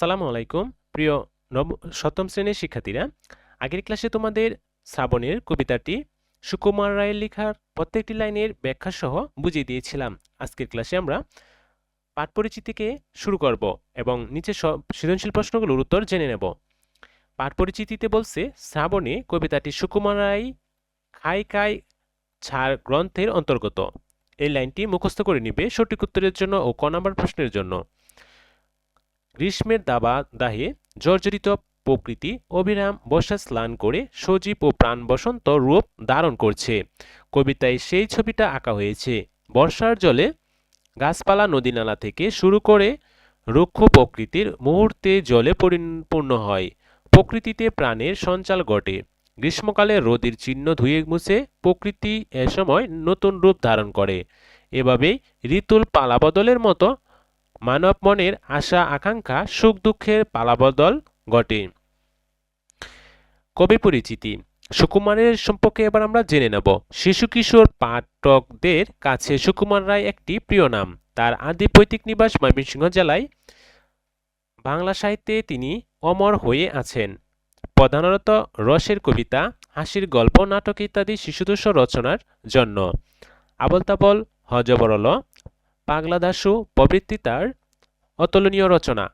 আসসালামু আলাইকুম। প্রিয় নব, সপ্তম শ্রেণির শিক্ষার্থীরা, আগের ক্লাসে তোমাদের শ্রাবণের কবিতাটি সুকুমার রায়ের লেখার প্রত্যেকটি লাইনের ব্যাখ্যা সহ বুঝিয়ে দিয়েছিলাম। আজকের ক্লাসে আমরা পাঠ পরিচিতিকে শুরু করব এবং নিচে সৃজনশীল প্রশ্নগুলোর উত্তর জেনে নেব। পাঠ পরিচিতিতে বলছে, শ্রাবণে কবিতাটি সুকুমার রায় খাই খাই ছাড় গ্রন্থের অন্তর্গত। এই লাইনটি মুখস্থ করে নিবে সঠিক উত্তরের জন্য ও ক নম্বর প্রশ্নের জন্য। গ্রীষ্মের দাবা দাহে জর্জরিত প্রকৃতি অবিরাম বর্ষা স্নান করে সজীব ও প্রাণ বসন্ত রূপ ধারণ করছে। কবিতায় সেই ছবিটা আঁকা হয়েছে। বর্ষার জলে গাছপালা নদীনালা থেকে শুরু করে রুক্ষ প্রকৃতির মুহূর্তে জলে পরিপূর্ণ হয়। প্রকৃতিতে প্রাণের সঞ্চাল ঘটে। গ্রীষ্মকালে রোদের চিহ্ন ধুয়ে মুছে প্রকৃতি এ সময় নতুন রূপ ধারণ করে। এভাবেই ঋতুর পালাবদলের মতো মানব মনের আশা, আকাঙ্ক্ষা, সুখ, দুঃখের পালাবদল ঘটে কবি পরিচিতি। সুকুমারের সম্পর্কে এবার আমরা জেনে নেব। শিশু কিশোর পাঠকদের কাছে সুকুমার রায় একটি প্রিয় নাম। তার আদি পৈতৃক নিবাস ময়মনসিংহ জেলায়। বাংলা সাহিত্যে তিনি অমর হয়ে আছেন। প্রধানত রসের কবিতা, হাসির গল্প, নাটক ইত্যাদি শিশুদোষ রচনার জন্য। আবল তাবল হজবরল পাগলা দাসু প্রভৃতি তার অতুলনীয় রচনা।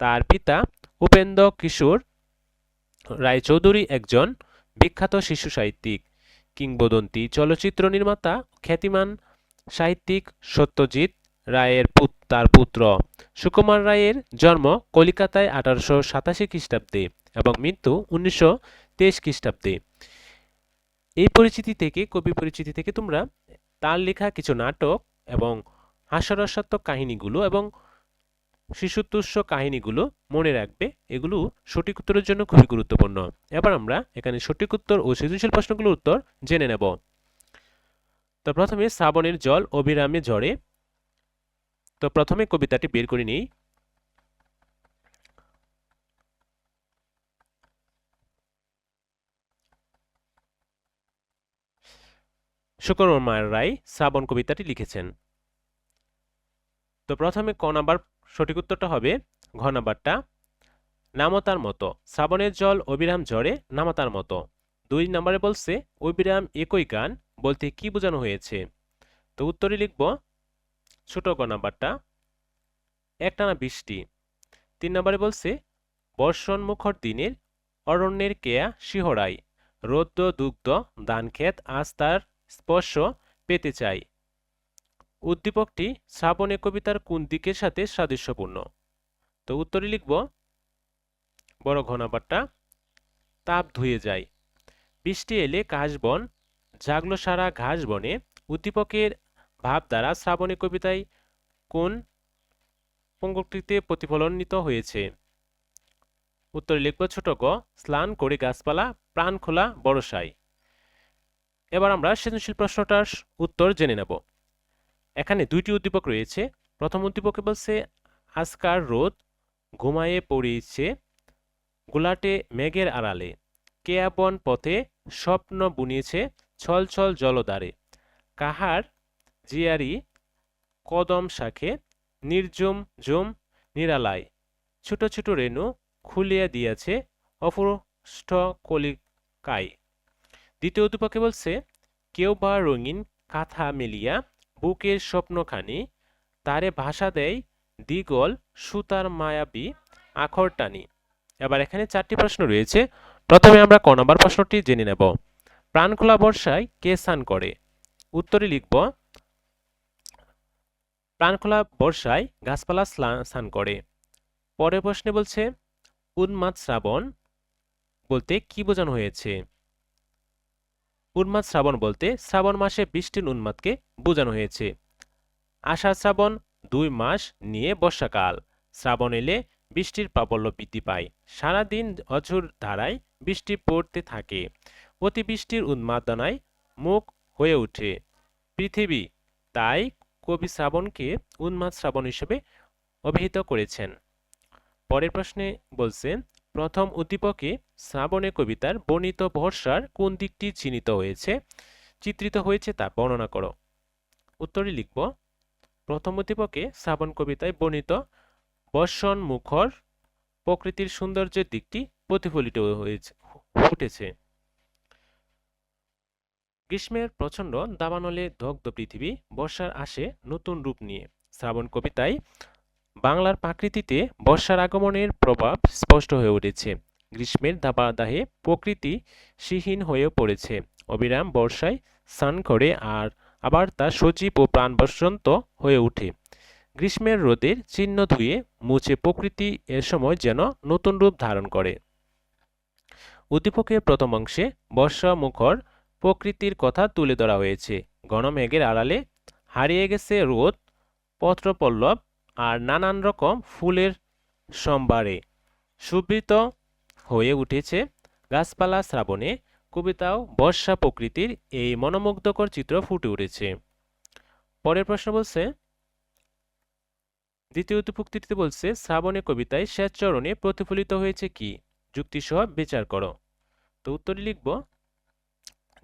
তার পিতা উপেন্দ্র কিশোর রায়চৌধুরী একজন বিখ্যাত শিশু সাহিত্যিক, কিংবদন্তি, চলচ্চিত্র নির্মাতা, খ্যাতিমান সাহিত্যিক সত্যজিৎ রায়ের তার পুত্র সুকুমার রায়ের জন্ম কলিকাতায় আঠারোশো সাতাশি খ্রিস্টাব্দে এবং মৃত্যু উনিশশো তেইশ খ্রিস্টাব্দে। এই পরিচিতি থেকে, কবি পরিচিতি থেকে তোমরা তার লেখা কিছু নাটক এবং হাস্যরসাত্মক কাহিনীগুলো এবং শিশুতুষ্য কাহিনীগুলো মনে রাখবে, এগুলো সঠিক উত্তরের জন্য খুবই গুরুত্বপূর্ণ। এবার আমরা এখানে সঠিক উত্তর ও সৃজনশীল প্রশ্নগুলোর উত্তর জেনে নেব। তো প্রথমে শ্রাবণের জল অবিরামে ঝরে। তো প্রথমে কবিতাটি বের করে নিই। সুকুমার রায় শ্রাবণ কবিতাটি লিখেছেন। তো প্রথমে ক নাম্বার সঠিক উত্তরটা হবে ঘ নাম্বারটা। নামতার মতো। শ্রাবণের জল অবিরাম ঝরে নামতার মতো। দুই নম্বরে বলছে, অবিরাম একই গান, বলতে কি বোঝানো হয়েছে? তো উত্তরে লিখব, ছোট গ একটানা বৃষ্টি। তিন নম্বরে বলছে, বর্ষণ মুখর দিনের, অরণ্যের কেয়া শিহরাই রৌদ্র দুগ্ধ ধানক্ষেত আজ তার স্পর্শ পেতে চাই উদ্দীপকটি শ্রাবণে কবিতার কোন দিকের সাথে সাদৃশ্যপূর্ণ? তো উত্তরে লিখব, বড় ঘনাবারটা তাপ ধুয়ে যায় বৃষ্টি এলে কাশবন জাগলো সারা ঘাস বনে। উদ্দীপকের ভাব দ্বারা শ্রাবণী কবিতায় কোন পঙ্কটিতে প্রতিফলনিত হয়েছে? উত্তরে লিখব, ছোট গ, স্নান করে গাছপালা, প্রাণ খোলা, বড়সাই। এবার আমরা সৃজনশীল প্রশ্নটার উত্তর জেনে নেব। এখানে দুইটি উদ্দীপক রয়েছে। প্রথম উদ্দীপকে বলছে, আজকার রোদ ঘুমায়ে পড়েছে, গোলাটে মেঘের আড়ালে। কেয়াবন পথে স্বপ্ন বুনিয়েছে ছল ছল জলদারে কাহার জিয়ারি কদম শাখে নির্জুম জুম নিরালায়। ছোট ছোট রেণু খুলিয়া দিয়াছে অপুষ্ট কলিকায়। দ্বিতীয় উদ্দীপকে বলছে, কেউ বা রঙিন কাঁথা মেলিয়া বুকের স্বপ্নখানি, তারে ভাষা দেয় দ্বিগল সুতার মায়াবী, আখর টানি। এবার এখানে চারটি প্রশ্ন রয়েছে। প্রথমে আমরা ক নম্বর প্রশ্নটি জেনে নেব। প্রাণখোলা বর্ষায় কে স্নান করে? উত্তরে লিখব, প্রাণখোলা বর্ষায় গাছপালা স্নান করে। পরের প্রশ্নে বলছে, উন্মাদ শ্রাবণ বলতে কি বোঝানো হয়েছে? উন্মাদ শ্রাবণ বলতে শ্রাবণ মাসে বৃষ্টির উন্মাদকে বোঝানো হয়েছে। আষাঢ় শ্রাবণ দুই মাস নিয়ে বর্ষাকাল। শ্রাবণ এলে বৃষ্টির প্রাবল্য বৃদ্ধি পায়। সারাদিন অঝোর ধারায় বৃষ্টি পড়তে থাকে। অতিবৃষ্টির উন্মাদনায় মুখ হয়ে ওঠে। পৃথিবী তাই কবি শ্রাবণকে উন্মাদ শ্রাবণ হিসেবে অভিহিত করেছেন। পরের প্রশ্নে বলছে প্রথম উদ্দীপকে শ্রাবণে কবিতার বর্ণিত ভরসার কোন দিকটি চিহ্নিত হয়েছে? চিত্রিত হয়েছে তা বর্ণনা করো। উত্তরে লিখব, প্রথম উদ্দীপকে শ্রাবণ কবিতায় বর্ণিত বর্ষণ মুখর প্রকৃতির সৌন্দর্যের দিকটি প্রতিফলিত হয়েছে, ফুটেছে। গ্রীষ্মের প্রচণ্ড দাবানলে দগ্ধ পৃথিবী বর্ষার আসে নতুন রূপ নিয়ে। শ্রাবণ কবিতায় বাংলার প্রাকৃতিতে বর্ষার আগমনের প্রভাব স্পষ্ট হয়ে উঠেছে। গ্রীষ্মের দাবাদাহে প্রকৃতি সিহীন হয়ে পড়েছে। অবিরাম বর্ষায় স্নান করে আর আবার তা সজীব ও প্রাণবসন্ত হয়ে ওঠে। গ্রীষ্মের রোদের চিহ্ন ধুয়ে মুছে প্রকৃতি এ সময় যেন নতুন রূপ ধারণ করে। উদ্দীপকের প্রথম অংশে বর্ষা মুখর প্রকৃতির কথা তুলে ধরা হয়েছে। ঘনমেঘের আড়ালে হারিয়ে গেছে রোদ, পত্রপল্লব আর নানান রকম ফুলের সম্ভারে সুবৃত হয়ে উঠেছে গাছপালা শ্রাবণে। কবিতাও বর্ষা প্রকৃতির এই মনোমুগ্ধকর চিত্র ফুটে উঠেছে। পরের প্রশ্ন বলছে, দ্বিতীয় উদ্দীপক্তিতে বলছে, শ্রাবণে কবিতায় শেষ প্রতিফলিত হয়েছে কি? যুক্তিসহ বিচার করো। তো উত্তরে লিখব,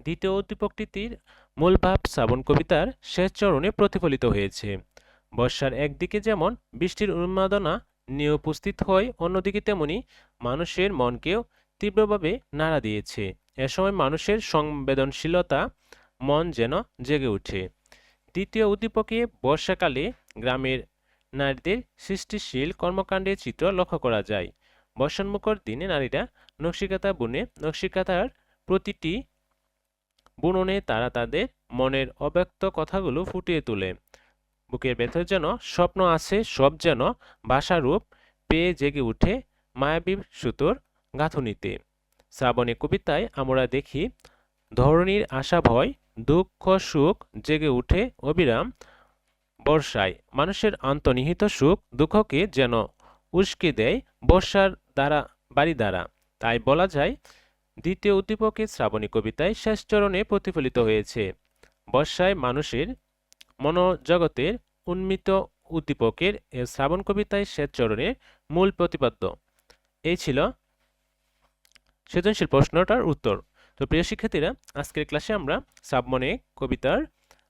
দ্বিতীয় উদ্দীপকটির মূল ভাব শ্রাবণ কবিতার শেষ প্রতিফলিত হয়েছে। বর্ষার একদিকে যেমন বৃষ্টির উন্মাদনা নিয়ে উপস্থিত হয়, অন্যদিকে তেমনি মানুষের মনকেও তীব্রভাবে নাড়া দিয়েছে। এ সময় মানুষের সংবেদনশীলতা মন যেন জেগে ওঠে। দ্বিতীয় উদ্দীপকে বর্ষাকালে গ্রামের নারীদের সৃষ্টিশীল কর্মকাণ্ডের চিত্র লক্ষ্য করা যায়। বর্ষণমুখর দিনে নারীরা নকশিকাতা বুনে, নকশিকাতার প্রতিটি বুননে তারা তাদের মনের অব্যক্ত কথাগুলো ফুটিয়ে তোলে। বুকের ভেতর যেন স্বপ্ন আছে, সব যেন ভাষারূপ পেয়ে জেগে উঠে মায়াবী সুতোর গাঁথুনিতে। শ্রাবণী কবিতায় আমরা দেখি, ধরণীর আশা ভয়, দুঃখ, সুখ, জেগে উঠে অবিরাম বর্ষায়। মানুষের অন্তর্নিহিত সুখ, দুঃখকে যেন উস্কে দেয় বর্ষার দ্বারা, বাড়ি দ্বারা। তাই বলা যায়, দ্বিতীয় উদ্দীপকের শ্রাবণী কবিতায় শেষ চরণে প্রতিফলিত হয়েছে। বর্ষায় মানুষের মনোজগতের উন্মিত উদ্দীপকের শ্রাবণ কবিতায় শেষ চরণের মূল প্রতিপাদ্য। এই ছিল সৃজনশীল প্রশ্নটার উত্তর। তো প্রিয় শিক্ষার্থীরা, আজকের ক্লাসে আমরা শ্রাবণে কবিতার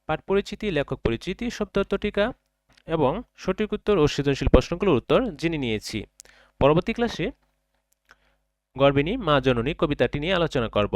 পাঠ পরিচিতি লেখক পরিচিতি শব্দার্থ টিকা এবং সঠিক উত্তর ও সৃজনশীল প্রশ্নগুলোর উত্তর জেনে নিয়েছি। পরবর্তী ক্লাসে গর্বিনী মা জননী কবিতাটি নিয়ে আলোচনা করব।